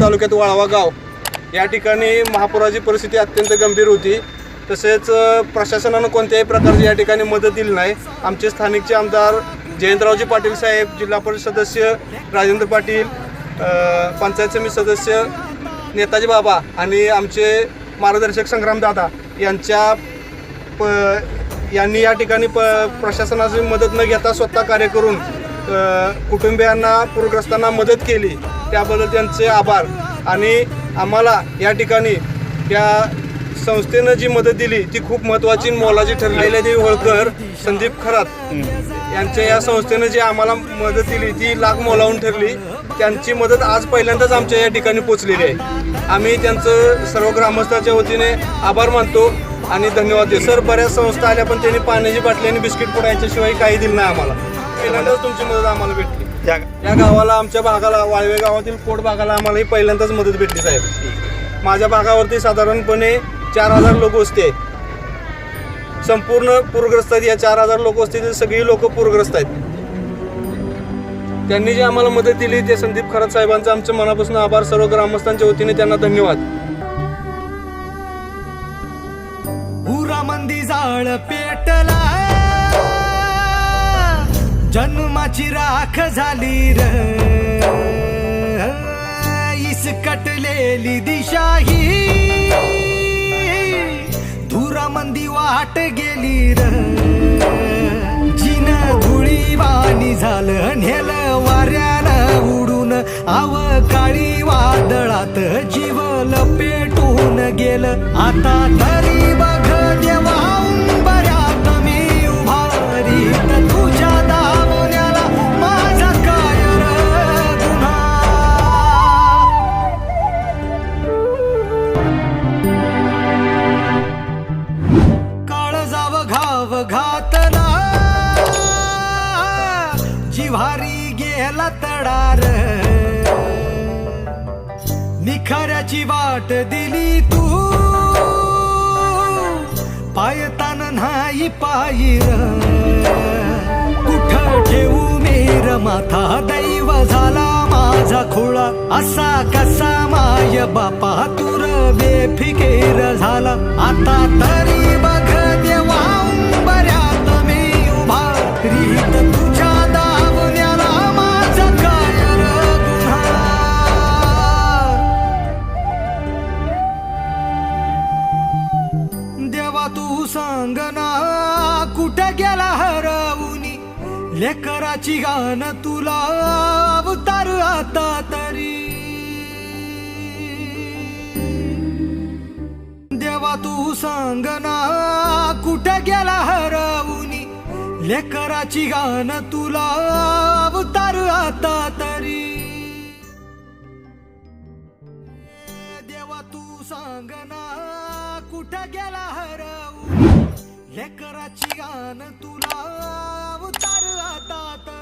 तालुक्यात वाळवा गाव. या ठिकाणी महापुराची परिस्थिती अत्यंत गंभीर होती. तसेच प्रशासनानं कोणत्याही प्रकारची या ठिकाणी मदत दिली नाही. आमचे स्थानिकचे आमदार जयंतरावजी पाटील साहेब जिल्हा परिषद सदस्य राजेंद्र पाटील पंचायत समिती सदस्य नेताजी बाबा आणि आमचे मार्गदर्शक संग्रामदादा यांच्या प यांनी या ठिकाणी प प्रशासनाची मदत न घेता स्वतः कार्य करून कुटुंबियांना पूरग्रस्तांना मदत केली. त्याबद्दल त्यांचे आभार. आणि आम्हाला या ठिकाणी त्या संस्थेनं जी मदत दिली ती खूप महत्त्वाची मोलाची ठरलेली अहिल्यादेवी होळकर संदीप खरात. यांच्या या संस्थेनं जी आम्हाला मदत दिली ती लाख मोलावून ठरली. त्यांची मदत आज पहिल्यांदाच आमच्या या ठिकाणी पोचलेली आहे. आम्ही त्यांचं सर्व ग्रामस्थांच्या वतीने आभार मानतो आणि धन्यवाद देतो. सर बऱ्याच संस्था आल्या पण त्यांनी पाण्याची बाटली आणि बिस्किट पुडायच्याशिवाय काही दिलं नाही आम्हाला. पहिल्यांदाच तुमची मदत आम्हाला भेटली. या या गावाला आमच्या भागाला वाळवे गावातील कोट भागाला आम्हाला ही पहिल्यांदाच मदत भेटली साहेब. माझ्या भागावरती साधारणपणे चार हजार लोक वस्ती आहेत. संपूर्ण पूरग्रस्त आहेत. या चार हजार लोक वस्तीतील सगळी लोक पूरग्रस्त आहेत. त्यांनी जी आम्हाला मदत दिली ते संदीप खरात साहेबांचा आमच्या मनापासून आभार. सर्व ग्रामस्थांच्या वतीने त्यांना धन्यवाद. उरामंदी जाळ पेटला जन्माची राख झाली र. इसकटलेली दिशा ही धुरामंदी वाट गेली र. जिन धुळी वाणी झालं नेलं वाऱ्यानं उडून आव काळी वादळात जीव लपेटून गेलं. आता तरी बघ अवघातला जिव्हारी गेला तडार. निखाऱ्याची वाट दिली तू. पायतान नाही पायीर. कुठ ठेवू मेर माथा? दैव झाला माझा खोळा. असा कसा माय बापा? तुर बेफिकेर झाला. देवा सांग ना कुठे गेला हरवुनी? लेकराची गाण तुला अवतार आता तरी. देवा तू सांग ना कुठे गेला हरवुनी? लेकराची गाण तुला अवतार आता तरी. देवा तू सांग ना कुठं गेला हरवू करायची गाणं तुला अवतार आता